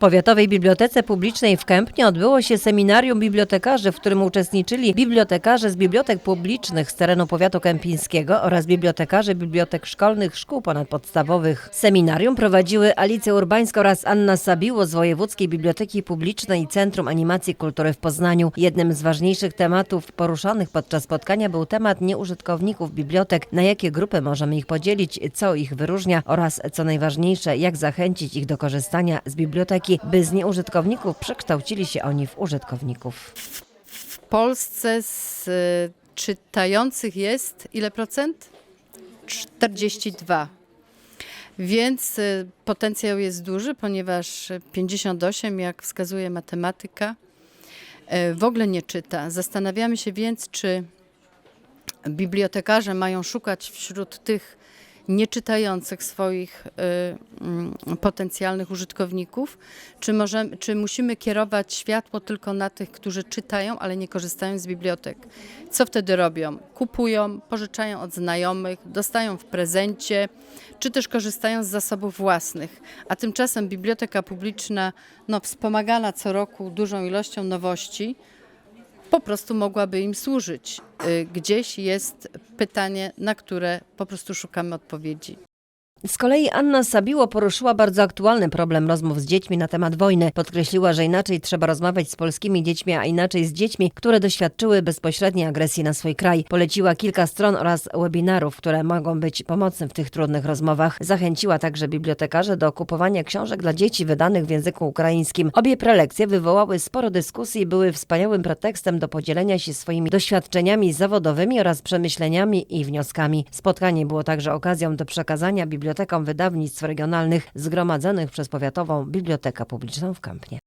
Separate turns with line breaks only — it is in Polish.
Powiatowej Bibliotece Publicznej w Kępnie odbyło się seminarium bibliotekarzy, w którym uczestniczyli bibliotekarze z bibliotek publicznych z terenu powiatu kępińskiego oraz bibliotekarze bibliotek szkolnych szkół ponadpodstawowych. Seminarium prowadziły Alicja Urbańska oraz Anna Sabiło z Wojewódzkiej Biblioteki Publicznej i Centrum Animacji Kultury w Poznaniu. Jednym z ważniejszych tematów poruszanych podczas spotkania był temat nieużytkowników bibliotek, na jakie grupy możemy ich podzielić, co ich wyróżnia oraz, co najważniejsze, jak zachęcić ich do korzystania z biblioteki, by z nieużytkowników przekształcili się oni w użytkowników.
W Polsce z y, czytających jest ile procent? 42. Więc y, potencjał jest duży, ponieważ 58, jak wskazuje matematyka, y, w ogóle nie czyta. Zastanawiamy się więc, czy bibliotekarze mają szukać wśród tych nieczytających swoich y, mm, potencjalnych użytkowników, czy, możemy, czy musimy kierować światło tylko na tych, którzy czytają, ale nie korzystają z bibliotek. Co wtedy robią? Kupują, pożyczają od znajomych, dostają w prezencie, czy też korzystają z zasobów własnych. A tymczasem biblioteka publiczna, no, wspomagana co roku dużą ilością nowości, po prostu mogłaby im służyć. Y, Gdzieś jest pytanie, na które po prostu szukamy odpowiedzi.
Z kolei Anna Sabiło poruszyła bardzo aktualny problem rozmów z dziećmi na temat wojny. Podkreśliła, że inaczej trzeba rozmawiać z polskimi dziećmi, a inaczej z dziećmi, które doświadczyły bezpośredniej agresji na swój kraj. Poleciła kilka stron oraz webinarów, które mogą być pomocne w tych trudnych rozmowach. Zachęciła także bibliotekarzy do kupowania książek dla dzieci wydanych w języku ukraińskim. Obie prelekcje wywołały sporo dyskusji i były wspaniałym pretekstem do podzielenia się swoimi doświadczeniami zawodowymi oraz przemyśleniami i wnioskami. Spotkanie było także okazją do przekazania bibliotekom wydawnictw regionalnych zgromadzonych przez Powiatową Bibliotekę Publiczną w Kępnie.